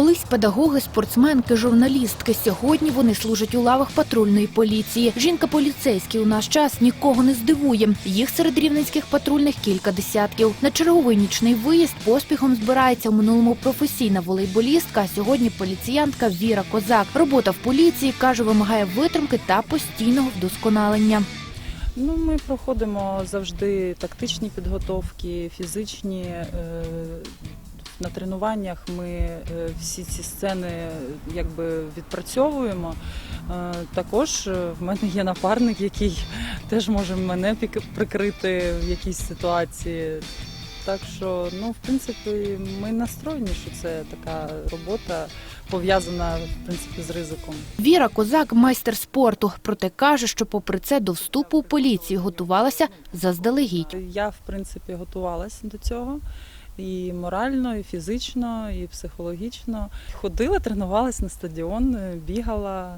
Колись педагоги, спортсменки, журналістки. Сьогодні вони служать у лавах патрульної поліції. Жінка поліцейський у наш час нікого не здивує. Їх серед рівненських патрульних кілька десятків. На черговий нічний виїзд поспіхом збирається в минулому професійна волейболістка. А сьогодні поліціянтка Віра Козак. Робота в поліції каже, вимагає витримки та постійного вдосконалення. Ну, ми проходимо завжди тактичні підготовки, фізичні. е, На тренуваннях ми е, всі ці сцени якби відпрацьовуємо. Е, Також е, в мене є напарник, який теж може мене прикрити в якійсь ситуації. Так що, ну, в принципі, ми настроєні, що це така робота пов'язана в принципі з ризиком. Віра Козак майстер спорту. Проте каже, що попри це до вступу у поліцію готувалася заздалегідь. Я, в принципі, готувалася до цього і морально, і фізично, і психологічно. Ходила, тренувалась на стадіон, бігала,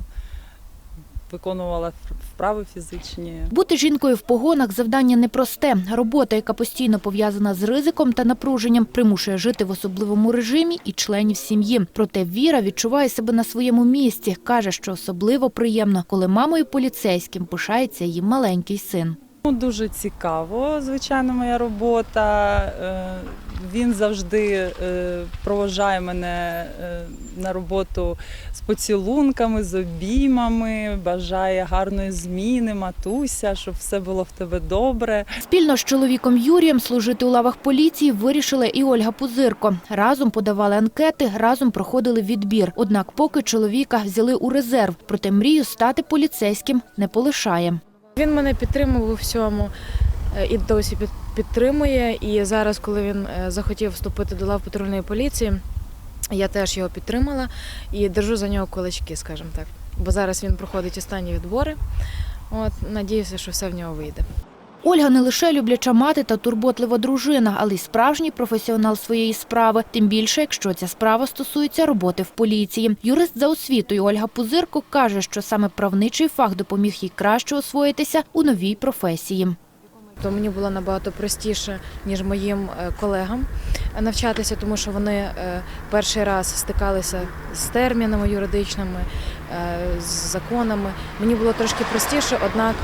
виконувала вправи фізичні. Бути жінкою в погонах завдання непросте. Робота, яка постійно пов'язана з ризиком та напруженням, примушує жити в особливому режимі і членів сім'ї. Проте Віра відчуває себе на своєму місці. каже, що особливо приємно, коли мамою поліцейським пишається її маленький син. Ну, Дуже цікаво, звичайно, моя робота. Він завжди е, проважає мене е, на роботу з поцілунками, з обіймами, бажає гарної зміни, матуся, щоб все було в тебе добре. Спільно з чоловіком Юрієм служити у лавах поліції вирішила і Ольга Пузирко. Разом подавали анкети, разом проходили відбір. Однак поки чоловіка взяли у резерв, проте мрію стати поліцейським не полишає. Він мене підтримував у всьому і досі під- підтримує. І зараз, коли він е, захотів вступити до лав патрульної поліції, я теж його підтримала і держу за нього кулачки, скажімо так. Бо зараз він проходить останні відбори. От надіюся, що все в нього вийде. Ольга не лише любляча мати та турботлива дружина, але й справжній професіонал своєї справи. Тим більше, якщо ця справа стосується роботи в поліції. Юрист за освітою Ольга Пузирко каже, що саме правничий фах допоміг їй краще освоїтися у новій професії. То мені було набагато простіше, ніж моїм е, колегам навчатися, тому що вони е, перший раз стикалися з термінами юридичними, е, з законами. Мені було трошки простіше, однак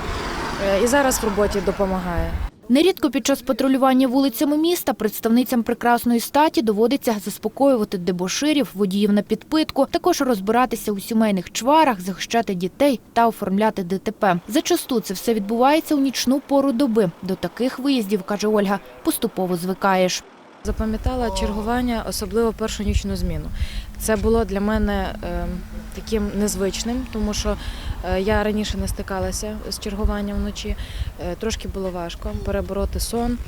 і зараз в роботі допомагає. Нерідко під час патрулювання вулицями міста представницям прекрасної статі доводиться заспокоювати дебоширів, водіїв на підпитку, також розбиратися у сімейних чварах, захищати дітей та оформляти ДТП. Зачасту це все відбувається у нічну пору доби. До таких виїздів, каже Ольга, поступово звикаєш. Запам'ятала чергування, особливо першу нічну зміну. Це було для мене е, таким незвичним, тому що е, я раніше не стикалася з чергуванням вночі. Е, трошки було важко перебороти сон.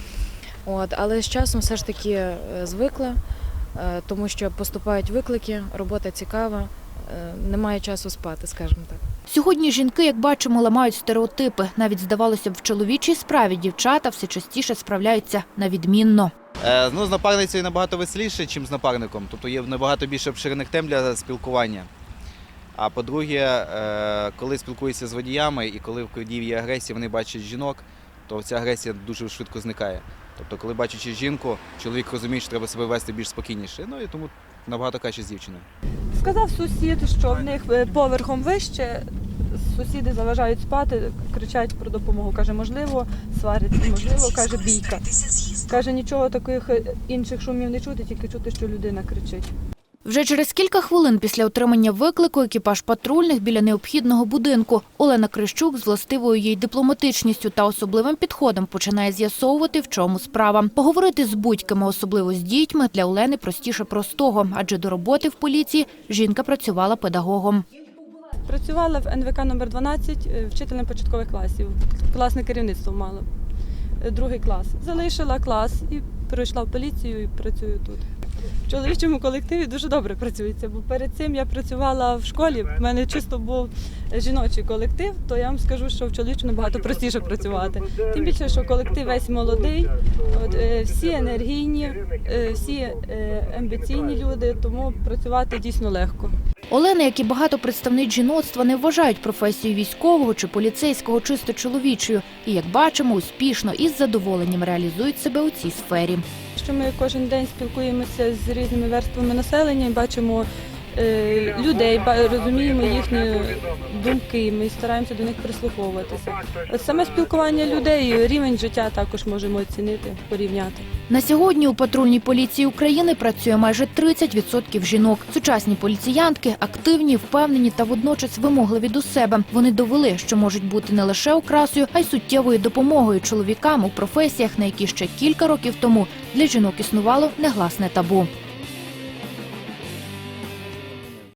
От, але з часом все ж таки е, звикла, тому що поступають виклики, робота цікава, немає часу спати, скажімо так. Сьогодні жінки, як бачимо, ламають стереотипи. Навіть здавалося б, в чоловічій справі дівчата все частіше справляються на відмінно. Е, ну, з напарницею набагато веселіше, ніж з напарником. Тобто є набагато більше обширених тем для спілкування. А по-друге, е, коли спілкуюся з водіями і коли в водіїв є агресія, вони бачать жінок, то ця агресія дуже швидко зникає. Тобто, коли бачачи жінку, чоловік розуміє, що треба себе вести більш спокійніше. Ну і тому набагато краще з дівчиною. Сказав сусід, що в них е, поверхом вище. Сусіди заважають спати, кричать про допомогу. Каже, можливо, свариться, можливо, каже, бійка. Каже, нічого таких е, інших шумів не чути, тільки чути, що людина кричить. Вже через кілька хвилин після отримання виклику екіпаж патрульних біля необхідного будинку Олена Крищук з властивою їй дипломатичністю та особливим підходом починає з'ясовувати, в чому справа. Поговорити з будь-ким, а особливо з дітьми, для Олени простіше простого, адже до роботи в поліції жінка працювала педагогом. Працювала в НВК номер 12 е, вчителем початкових класів. Класне керівництво мала. Другий клас. Залишила клас і перейшла в поліцію і працюю тут. В чоловічому колективі дуже добре працюється, бо перед цим я працювала в школі. в мене чисто був жіночий колектив, то я вам скажу, що в чоловічому набагато простіше працювати. Тим більше, що колектив весь молодий, от, е, всі енергійні, е, всі е, амбіційні люди, тому працювати дійсно легко. Олена, як і багато представниць жіноцтва, не вважають професію військового чи поліцейського чисто чоловічою. І, як бачимо, успішно і з задоволенням реалізують себе у цій сфері. що ми кожен день спілкуємося з різними верствами населення, і бачимо людей, розуміємо їхні думки. Ми стараємося до них прислуховуватися. Саме спілкування людей, рівень життя також можемо оцінити, порівняти. На сьогодні у патрульній поліції України працює майже 30% жінок. Сучасні поліціянтки активні, впевнені та водночас вимогливі до себе. Вони довели, що можуть бути не лише окрасою, а й суттєвою допомогою чоловікам у професіях, на які ще кілька років тому для жінок існувало негласне табу.